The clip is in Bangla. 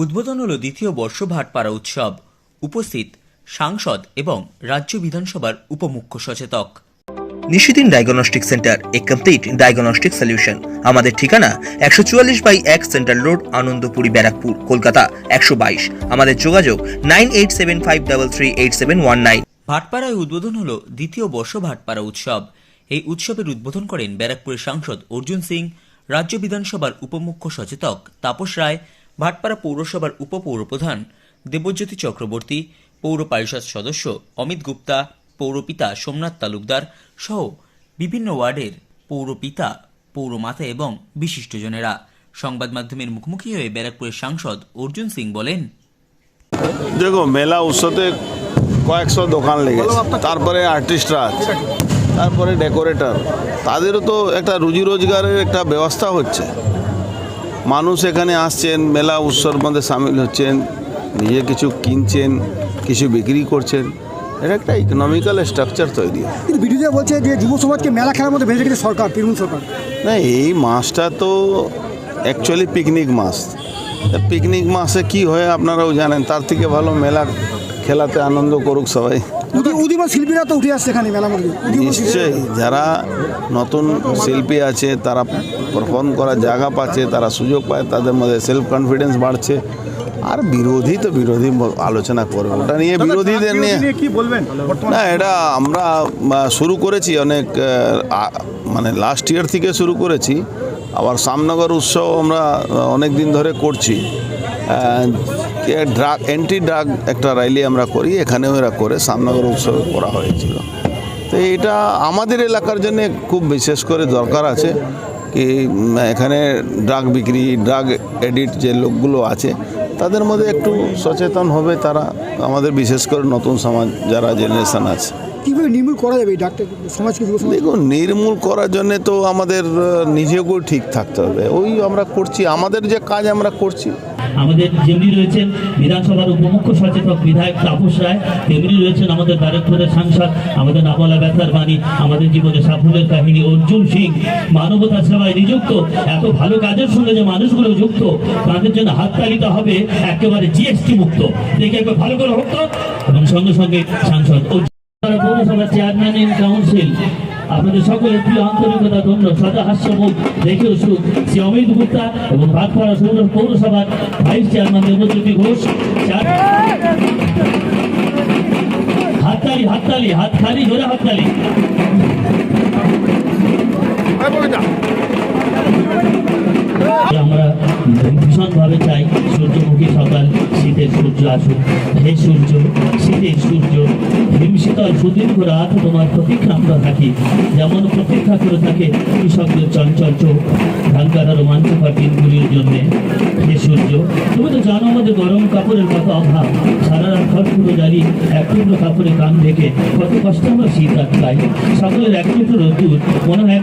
উদ্বোধন হল দ্বিতীয় বর্ষ ভাটপাড়া উৎসব। উপস্থিত সাংসদ এবং রাজ্য বিধানসভার উপমুখ্য সচেতক। নিশিদিন ডায়াগনস্টিক সেন্টার এ কমপ্লিট ডায়াগনস্টিক সলিউশন। আমাদের ঠিকানা একশো চুয়াল্লিশ বাই এক সেন্ট্রাল রোড আনন্দপুরি ব্যারাকপুর কলকাতা একশো বাইশ। আমাদের যোগাযোগ nine eight seven five double three eight seven one nine. ভাটপাড়ায় উদ্বোধন হল দ্বিতীয় বর্ষ ভাটপাড়া উৎসব। এই উৎসবের উদ্বোধন করেন ব্যারাকপুরের সাংসদ অর্জুন সিং রাজ্য বিধানসভার উপমুখ্য সচেতক তাপস রায় ভাটপাড়া পৌরসভার উপপৌরপ্রধান দেবজ্যোতি চক্রবর্তী, পৌর পরিষদ সদস্য অমিত গুপ্তা, পৌরপিতা সোমনাথ তালুকদার সহ বিভিন্ন ওয়ার্ডের পৌরপিতা, পৌরমাতা এবং বিশিষ্টজনেরা। সংবাদ মাধ্যমের মুখোমুখি হয়ে ব্যারাকপুরের সাংসদ অর্জুন সিং বলেন দেখো মেলা উৎসবে কয়েকশো দোকান লেগেছে। তারপরে আর্টিস্টরা আছে, তারপরে ডেকোরেটর। তাদেরও তো একটা রুজি রোজগারের একটা ব্যবস্থা হচ্ছে। মানুষ এখানে আসছেন মেলা উৎসবের মধ্যে সামিল হচ্ছেন নিজে কিছু কিনছেন কিছু বিক্রি করছেন। এটা একটা ইকোনমিক্যাল স্ট্রাকচার তৈরি। হয় কিন্তু বিরোধীরা বলছে যে যুব সমাজকে মেলা খেলার মধ্যে রেখেছে সরকার তৃণমূল সরকার। না এই মাসটা তো অ্যাকচুয়ালি পিকনিক মাস। পিকনিক মাসে কি হয় আপনারাও জানেন তার থেকে ভালো মেলা খেলাতে আনন্দ করুক সবাই। উদীয়মান শিল্পীরা তো উঠে আসছে এখানে মেলার মধ্যে নিশ্চয়ই যারা নতুন শিল্পী আছে তারা পারফর্ম করার জায়গা পাচ্ছে তারা সুযোগ পায় তাদের মধ্যে সেলফ কনফিডেন্স বাড়ছে। আর বিরোধী তো বিরোধী আলোচনা করবে ওটা নিয়ে বিরোধীদের নিয়ে কি বলবেন? না এটা আমরা শুরু করেছি অনেক মানে লাস্ট ইয়ার থেকে শুরু করেছি। আবার সামনগর উৎসব আমরা অনেক দিন ধরে করছি। ড্রাগ অ্যান্টি ড্রাগ একটা র্যালি আমরা করি এখানেও এরা করে সামনগর উৎসবে করা হয়েছিল। তো এটা আমাদের এলাকার জন্য খুব বিশেষ করে দরকার আছে কি এখানে ড্রাগ বিক্রি ড্রাগ এডিট যে লোকগুলো আছে তাদের মধ্যে একটু সচেতন হবে তারা আমাদের বিশেষ করে নতুন সমাজ যারা জেনারেশন আছে। কীভাবে নির্মূল করা যাবে ডাক্তার সমাজকে দেখুন নির্মূল করার জন্যে তো আমাদের নিজেকেও ঠিক থাকতে হবে। ওই আমরা করছি আমাদের যে কাজ আমরা করছি আমাদের যেমনি রয়েছেন বিধানসভার উপমুখ্য সচেতক বিধায়ক তাপস রায়, তেমনি রয়েছেন আমাদের ব্যারাকপুরের সাংসদ, আমাদের নামলা ব্যথার বাণী, আমাদের জীবনে সাফল্যের কাহিনী অর্জুন সিং। মানবতা সেবায় নিযুক্ত, এত ভালো কাজের সঙ্গে যে মানুষগুলো যুক্ত, তাদের জন্য হাততালিতে হবে একেবারে জিএসটি মুক্ত। দেখে একবার ভালো করে হতো এবং সঙ্গে সঙ্গে সাংসদ পৌরসভার চেয়ারম্যান ইন কাউন্সিল আপনাদের সকলের প্রিয় আন্তরিকতা ধন্য সদা হাস্যমুখ দেখেও সুখ। শ্রী অমিত গুপ্তা এবং ভাটপাড়া সৌর পৌরসভার ভাইস চেয়ারম্যান দেবজ্যোতি ঘোষ। হাততালি হাততালি হাত খালি ধরে হাততালি। আমরা ভীষণভাবে চাই সূর্যমুখী সকাল। শীতের সূর্য আসুক, হে সূর্য, শীতের সূর্য, হিমশীতল সুদীর্ঘ রাত তোমার প্রতীক্ষা আমরা থাকি। যেমন প্রতীক্ষা করে থাকে কৃষকদের চঞ্চল চোখ ধানকাটা রোমাঞ্চকর দিনগুলির জন্যে। হে সূর্য, তুমি তো জানো আমাদের গরম কাপড়ের কত অভাব। সারা রাত খড়গুলো জ্বালিয়ে এক টুকরো কাপড়ে কান ঢেকে কত কষ্ট আমরা শীত আটকাই সকলের এক টুকরো রোদ্দুর, মনে হয়